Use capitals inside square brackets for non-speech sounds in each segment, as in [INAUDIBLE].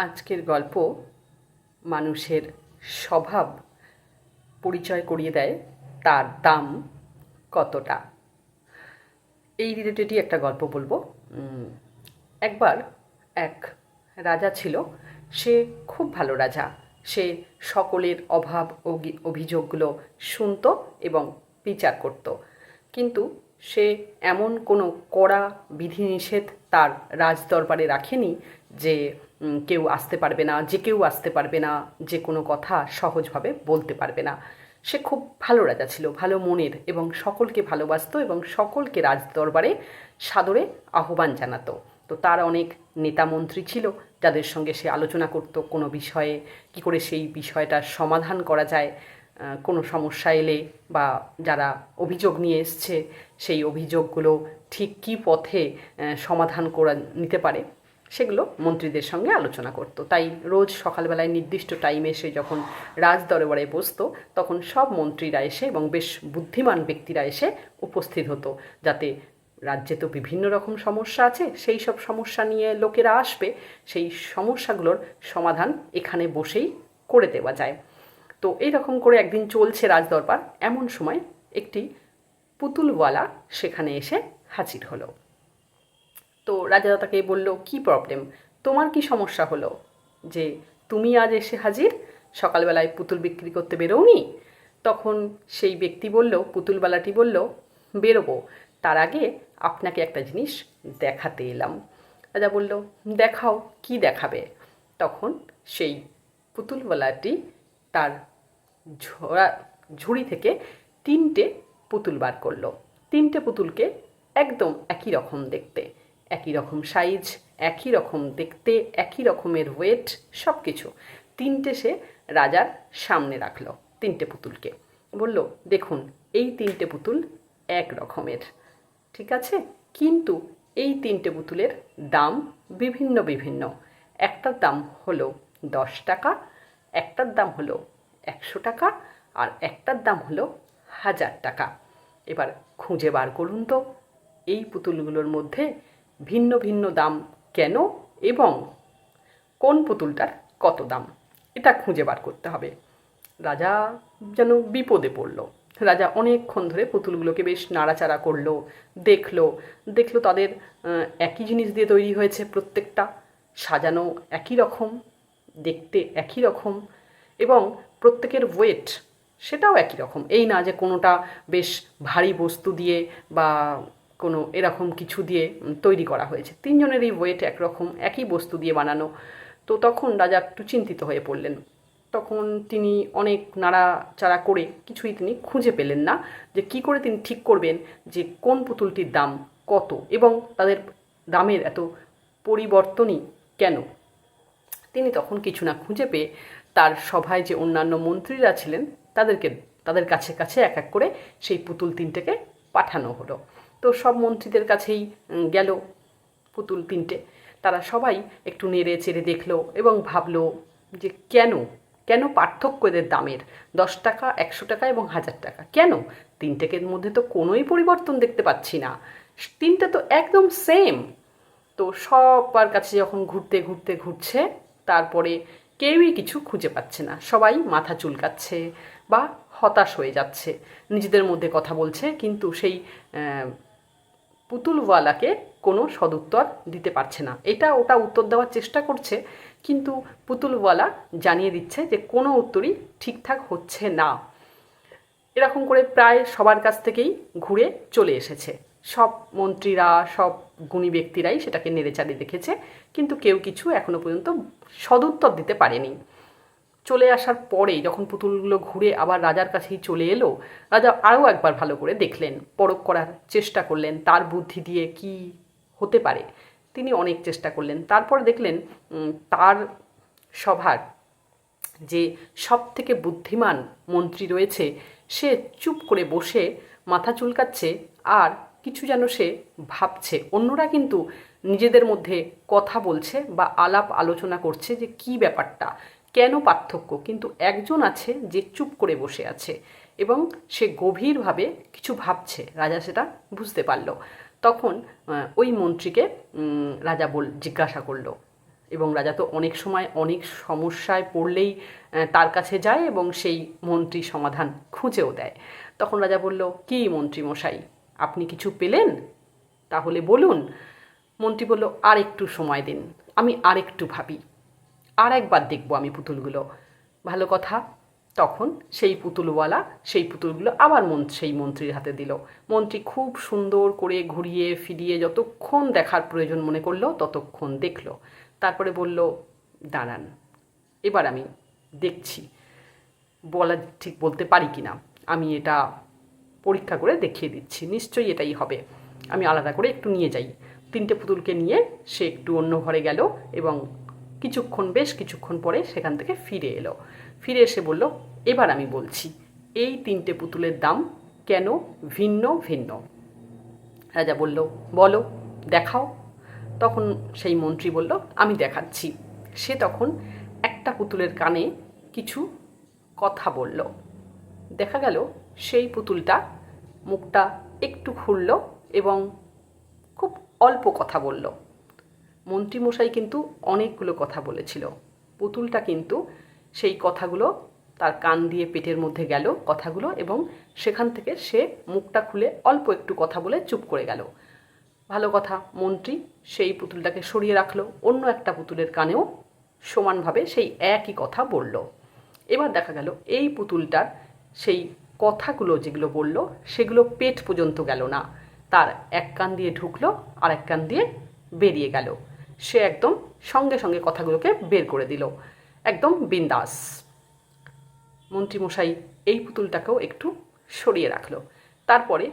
আজকের গল্প মানুষের স্বভাব পরিচয় করিয়ে দেয় তার দাম কতটা। এই রিলেটেডই একটা গল্প বলব। একবার এক রাজা ছিল। সে খুব ভালো রাজা। সে সকলের অভাব অভিযোগগুলো শুনতো এবং বিচার করত। কিন্তু সে এমন কোনো কড়া বিধিনিষেধ তার রাজদরবারে রাখেনি যে কেউ আসতে পারবে না, যে কেউ আসতে পারবে না, যে কোনো কথা সহজভাবে বলতে পারবে না। সে খুব ভালো রাজা ছিল, ভালো মনের এবং সকলকে ভালোবাসতো এবং সকলকে রাজদরবারে, সাদরে আহ্বান জানাতো। তো তার অনেক নেতা মন্ত্রী ছিল, যাদের সঙ্গে সে আলোচনা করত, কোনো বিষয়ে, কি করে সেই বিষয়টার সমাধান করা যায় কোনো সমস্যা এলে বা যারা অভিযোগ নিয়ে এসছে, সেই অভিযোগগুলো ঠিক কী পথে সমাধান করা, নিতে পারে। সেগুলো মন্ত্রীদের সঙ্গে আলোচনা করত। তাই রোজ সকালবেলায় নির্দিষ্ট টাইমে সে যখন রাজ দরবারে বসতো, তখন সব মন্ত্রীরা এসে এবং বেশ বুদ্ধিমান ব্যক্তিরা এসে উপস্থিত হতো। যাতে রাজ্যে তো বিভিন্ন রকম সমস্যা আছে, সেই সব সমস্যা নিয়ে লোকেরা আসবে, সেই সমস্যাগুলোর সমাধান এখানে বসেই করে দেওয়া যায়। তো এই রকম করে একদিন চলছে রাজদরবার। এমন সময় একটি পুতুলওয়ালা সেখানে এসে হাজির হলো। তো রাজা তাকে বলল, কি প্রবলেম তোমার কি সমস্যা হলো? যে তুমি আজ এসে হাজির? সকালবেলায় পুতুল বিক্রি করতে বেরোওনি? তখন সেই ব্যক্তি বলল পুতুলওয়ালাটি বলল, বেরোবো। তার আগে আপনাকে একটা জিনিস দেখাতে এলাম। রাজা বলল, দেখাও, কি দেখাবে? তখন সেই পুতুলওয়ালাটি তার ঝোড়া, ঝুড়ি থেকে তিনটে পুতুল বার করল। তিনটে পুতুলকে একদম একই রকম দেখতে। একই রকম সাইজ, একই রকম দেখতে, একই রকমের ওয়েট সব কিছু তিনটে সে রাজার সামনে রাখল, তিনটে পুতুলকে। বলল, দেখুন, এই তিনটে পুতুল এক রকমের। ঠিক আছে? কিন্তু এই তিনটে পুতুলের দাম বিভিন্ন বিভিন্ন। একটার দাম হলো দশ টাকা, একটার দাম হলো একশো টাকা, আর একটার দাম হলো হাজার টাকা। এবার খুঁজে বার করুন তো, এই পুতুলগুলোর মধ্যে ভিন্ন ভিন্ন দাম কেন এবং কোন পুতুলটার কত দাম? এটা খুঁজে বার করতে হবে। রাজা যেন বিপদে পড়ল। রাজা অনেকক্ষণ ধরে পুতুলগুলোকে বেশ নাড়াচাড়া করল, দেখল। দেখল তাদের একই জিনিস দিয়ে তৈরি হয়েছে প্রত্যেকটা। সাজানো একই রকম, দেখতে একই রকম এবং প্রত্যেকের ওয়েট সেটাও একই রকম। এই না যে কোনোটা বেশ ভারী বস্তু দিয়ে বা কোনো এরকম কিছু দিয়ে তৈরি করা হয়েছে। তিনজনেরই ওয়েট একরকম, একই বস্তু দিয়ে বানানো। তো তখন রাজা একটু চিন্তিত হয়ে পড়লেন। তখন তিনি অনেক নাড়াচাড়া করে কিছুই তিনি খুঁজে পেলেন না যে কি করে তিনি ঠিক করবেন যে কোন পুতুলটির দাম কত এবং তাদের দামের এত পরিবর্তনই কেন। তিনি তখন কিছু না খুঁজে পেয়ে তার সভায় যে অন্যান্য মন্ত্রীরা ছিলেন, তাদেরকে, তাদের কাছে কাছে এক এক করে সেই পুতুল তিনটেকে পাঠানো হলো। তো সব মন্ত্রীদের কাছেই গেল পুতুল তিনটে। তারা সবাই একটু নেড়ে চেড়ে দেখল এবং ভাবলো যে কেন? কেন পার্থক্য এদের দামের? দশ টাকা, একশো টাকা এবং হাজার টাকা। কেন? তিনটেকের মধ্যে তো কোনোই পরিবর্তন দেখতে পাচ্ছি না। তিনটে তো একদম সেম তো সবার কাছে যখন ঘুরতে ঘুরতে ঘুরছে, তারপরে কেউই কিছু খুঁজে পাচ্ছে না। সবাই মাথা চুলকাচ্ছে বা হতাশ হয়ে যাচ্ছে। নিজেদের মধ্যে কথা বলছে, কিন্তু সেই পুতুলওয়ালাকে কোনো সদুত্তর দিতে পারছে না। এটা ওটা উত্তর দেওয়ার চেষ্টা করছে, কিন্তু পুতুলওয়ালা জানিয়ে দিচ্ছে যে কোনো উত্তরই ঠিকঠাক হচ্ছে না। এরকম করে প্রায় সবার কাছ থেকেই ঘুরে চলে এসেছে। সব মন্ত্রীরা, সব গুণী ব্যক্তিরাই সেটাকে নেড়ে নেড়েচাড়ে দেখেছে, কিন্তু কেউ কিছু এখনও পর্যন্ত সদুত্তর দিতে পারেনি। চলে আসার পরে যখন পুতুলগুলো ঘুরে আবার রাজার কাছেই চলে এলো, রাজা আরও একবার ভালো করে দেখলেন, পরখ করার চেষ্টা করলেন, তার বুদ্ধি দিয়ে কি হতে পারে। তিনি অনেক চেষ্টা করলেন। তারপর দেখলেন তার সভার যে সব থেকে বুদ্ধিমান মন্ত্রী রয়েছে, সে চুপ করে বসে মাথা চুলকাচ্ছে আর কিছু যেন সে ভাবছে। অন্যরা কিন্তু নিজেদের মধ্যে কথা বলছে বা আলাপ আলোচনা করছে যে কি ব্যাপারটা কেন পার্থক্য? কিন্তু একজন আছে যে চুপ করে বসে আছে এবং সে গভীরভাবে কিছু ভাবছে। রাজা সেটা বুঝতে পারল। তখন ওই মন্ত্রীকে রাজা বল, জিজ্ঞাসা করল এবং রাজা তো অনেক সময় অনেক সমস্যায় পড়লেই তার কাছে যায় এবং সেই মন্ত্রী সমাধান খুঁজেও দেয়। তখন রাজা বলল, কি মন্ত্রী মশাই, আপনি কিছু পেলেন? তাহলে বলুন। মন্ত্রী বলল, আর একটু সময় দিন, আমি আর একটু ভাবি। আর একবার দেখব আমি পুতুলগুলো। ভালো কথা, তখন সেই পুতুলওয়ালা সেই পুতুলগুলো আবার মন, সেই মন্ত্রীর হাতে দিল। মন্ত্রী খুব সুন্দর করে ঘুরিয়ে ফিরিয়ে যতক্ষণ দেখার প্রয়োজন মনে করল, ততক্ষণ দেখল। তারপরে বলল, দাঁড়ান, এবার আমি দেখছি। বলা ঠিক বলতে পারি কি না? আমি এটা পরীক্ষা করে দেখিয়ে দিচ্ছি, নিশ্চয়ই এটাই হবে। আমি আলাদা করে একটু নিয়ে যাই। তিনটে পুতুলকে নিয়ে সে একটু অন্য ঘরে গেল এবং কিছুক্ষণ বেশ কিছুক্ষণ পরে সেখান থেকে ফিরে এলো। ফিরে এসে বলল, এবার আমি বলছি, এই তিনটে পুতুলের দাম কেন ভিন্ন ভিন্ন? রাজা বলল, বলো, দেখাও। তখন সেই মন্ত্রী বলল, আমি দেখাচ্ছি। সে তখন একটা পুতুলের কানে কিছু কথা বলল। দেখা গেল, সেই পুতুলটা মুখটা একটু খুলল এবং খুব অল্প কথা বলল। মন্ত্রীমশাই কিন্তু অনেকগুলো কথা বলেছিল। পুতুলটা কিন্তু সেই কথাগুলো তার কান দিয়ে পেটের মধ্যে গেল কথাগুলো এবং সেখান থেকে সে মুখটা খুলে অল্প একটু কথা বলে চুপ করে গেল। ভালো কথা, মন্ত্রী সেই পুতুলটাকে সরিয়ে রাখল, অন্য একটা পুতুলের কানেও সমানভাবে সেই একই কথা বলল। এবার দেখা গেল এই পুতুলটার সেই কথাগুলো যেগুলো বলল, সেগুলো পেট পর্যন্ত গেল না। তার এক কান দিয়ে ঢুকলো আর এক কান দিয়ে বেরিয়ে গেল। সে একদম সঙ্গে সঙ্গে কথাগুলোকে বের করে দিল। একদম বিন্দাস। মন্ত্রীমশাই এই পুতুলটাকেও একটু সরিয়ে রাখল। তারপরে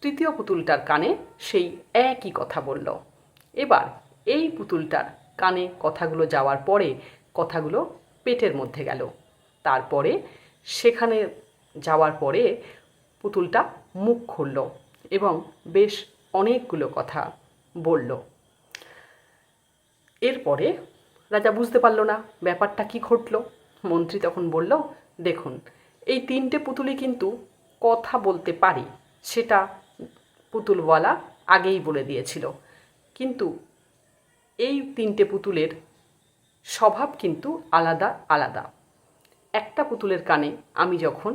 তৃতীয় পুতুলটার কানে সেই একই কথা বলল। এবার এই পুতুলটার কানে কথাগুলো যাওয়ার পরে কথাগুলো পেটের মধ্যে গেল। তারপরে সেখানে যাওয়ার পরে পুতুলটা মুখ খুলল এবং বেশ অনেকগুলো কথা বলল। এরপরে রাজা বুঝতে পারল না ব্যাপারটা কি ঘটলো। মন্ত্রী তখন বলল, দেখুন, এই তিনটে পুতুলই কিন্তু কথা বলতে পারে, সেটা পুতুলওয়ালা আগেই বলে দিয়েছিল। কিন্তু এই তিনটে পুতুলের স্বভাব কিন্তু আলাদা আলাদা। একটা পুতুলের কানে আমি যখন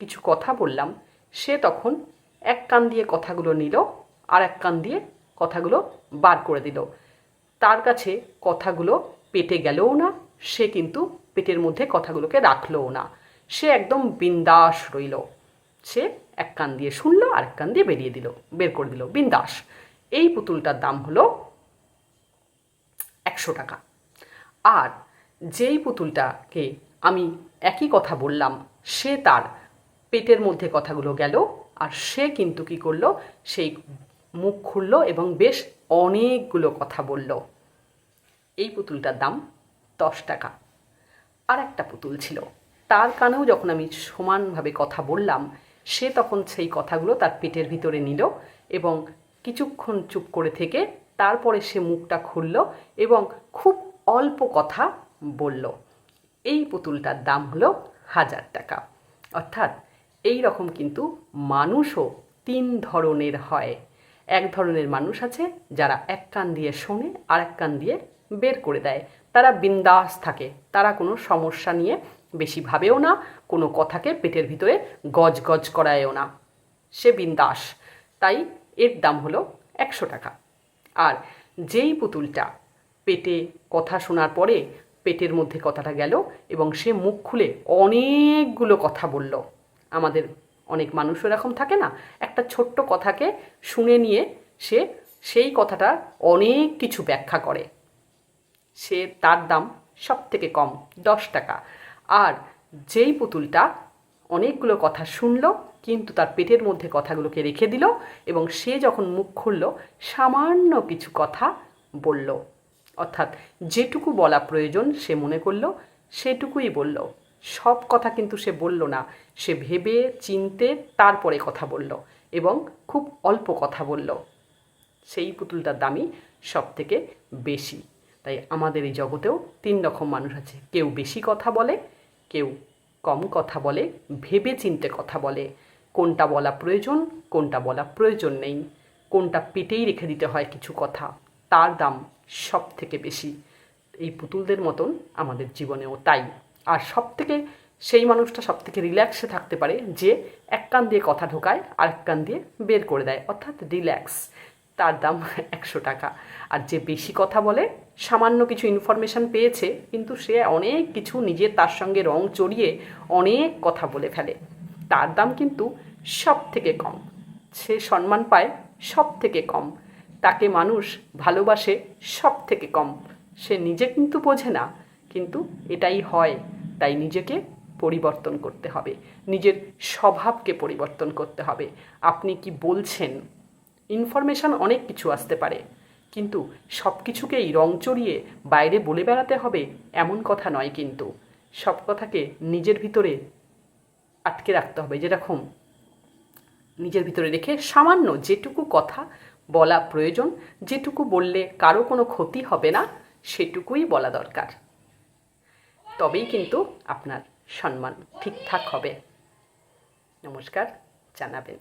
কিছু কথা বললাম, সে তখন এক কান দিয়ে কথাগুলো নিল আর এক কান দিয়ে কথাগুলো বার করে দিল। তার কাছে কথাগুলো পেটে গেলও না, সে কিন্তু পেটের মধ্যে কথাগুলোকে রাখলও না। সে একদম বিন্দাস রইল। সে এক কান দিয়ে শুনলো আর এক কান দিয়ে বেরিয়ে দিল, বের করে দিল, বিন্দাস। এই পুতুলটার দাম হলো একশো টাকা। আর যেই পুতুলটাকে আমি একই কথা বললাম, সে তার পেটের মধ্যে কথাগুলো গেল, আর সে কিন্তু কি করল, সেই মুখ খুললো এবং বেশ অনেকগুলো কথা বলল। এই পুতুলটার দাম দশ টাকা। আর একটা পুতুল ছিল। তার কানেও যখন আমি সমানভাবে কথা বললাম, সে তখন সেই কথাগুলো তার পেটের ভিতরে নিল এবং কিছুক্ষণ চুপ করে থেকে তারপরে সে মুখটা খুলল এবং খুব অল্প কথা বলল। এই পুতুলটার দাম হলো হাজার টাকা। অর্থাৎ এই রকম কিন্তু মানুষও তিন ধরনের হয়। এক ধরনের মানুষ আছে যারা এক কান দিয়ে শোনে আর এক কান দিয়ে বের করে দেয়। তারা বিন্দাস থাকে। তারা কোনো সমস্যা নিয়ে বেশি ভাবেও না, কোনো কথাকে পেটের ভিতরে গজ গজ করায়ও না। সে বিন্দাস। তাই এর দাম হলো একশো টাকা। আর যেই পুতুলটা পেটে কথা শোনার পরে পেটের মধ্যে কথাটা গেল এবং সে মুখ খুলে অনেকগুলো কথা বলল। আমাদের অনেক মানুষ এরকম থাকে না, একটা ছোট্ট কথাকে শুনে নিয়ে সে সেই কথাটা অনেক কিছু ব্যাখ্যা করে। সে তার দাম সব থেকে কম, দশ টাকা। আর যেই পুতুলটা অনেকগুলো কথা শুনলো, কিন্তু তার পেটের মধ্যে কথাগুলোকে রেখে দিল এবং সে যখন মুখ খুলল, সামান্য কিছু কথা বলল। অর্থাৎ যেটুকু বলা প্রয়োজন সে মনে করল, সেটুকুই বলল। সব কথা কিন্তু সে বলল না। সে ভেবে, চিনতে, তারপরে কথা বলল এবং খুব অল্প কথা বলল। সেই পুতুলটার দামই সব থেকে বেশি। তাই আমাদের এই জগতেও তিন রকম মানুষ আছে। কেউ বেশি কথা বলে, কেউ কম কথা বলে, ভেবে চিনতে কথা বলে। কোনটা বলা প্রয়োজন, কোনটা বলা প্রয়োজন নেই। কোনটা পেটেই রেখে দিতে হয় কিছু কথা, তার দাম সব থেকে বেশি। এই পুতুলদের মতন আমাদের জীবনেও তাই। আর সব থেকে সেই মানুষটা সব থেকে রিল্যাক্সে থাকতে পারে যে এক কান দিয়ে কথা ঢোকায় আর এক কান দিয়ে বের করে দেয়, অর্থাৎ রিল্যাক্স তার দাম [LAUGHS] একশো টাকা। আর যে বেশি কথা বলে, সামান্য কিছু ইনফরমেশান পেয়েছে, কিন্তু সে অনেক কিছু নিজের তার সঙ্গে রং চড়িয়ে অনেক কথা বলে ফেলে। তার দাম কিন্তু সব থেকে কম। সে সম্মান পায় সব থেকে কম। তাকে মানুষ ভালোবাসে সব থেকে কম। সে নিজে কিন্তু বোঝে না, কিন্তু এটাই হয়। তাই নিজেকে পরিবর্তন করতে হবে। নিজের স্বভাবকে পরিবর্তন করতে হবে। আপনি কি বলছেন? ইনফরমেশান অনেক কিছু আসতে পারে। কিন্তু সব কিছুকেই রং চড়িয়ে বাইরে বলে বেড়াতে হবে এমন কথা নয় কিন্তু। সব কথাকে নিজের ভিতরে আটকে রাখতে হবে যেরকম নিজের ভিতরে রেখে সামান্য যেটুকু কথা বলা প্রয়োজন, যেটুকু বললে কারও কোনো ক্ষতি হবে না, সেটুকুই বলা দরকার। তবেই কিন্তু আপনার সম্মান ঠিকঠাক হবে। নমস্কার জানাবেন।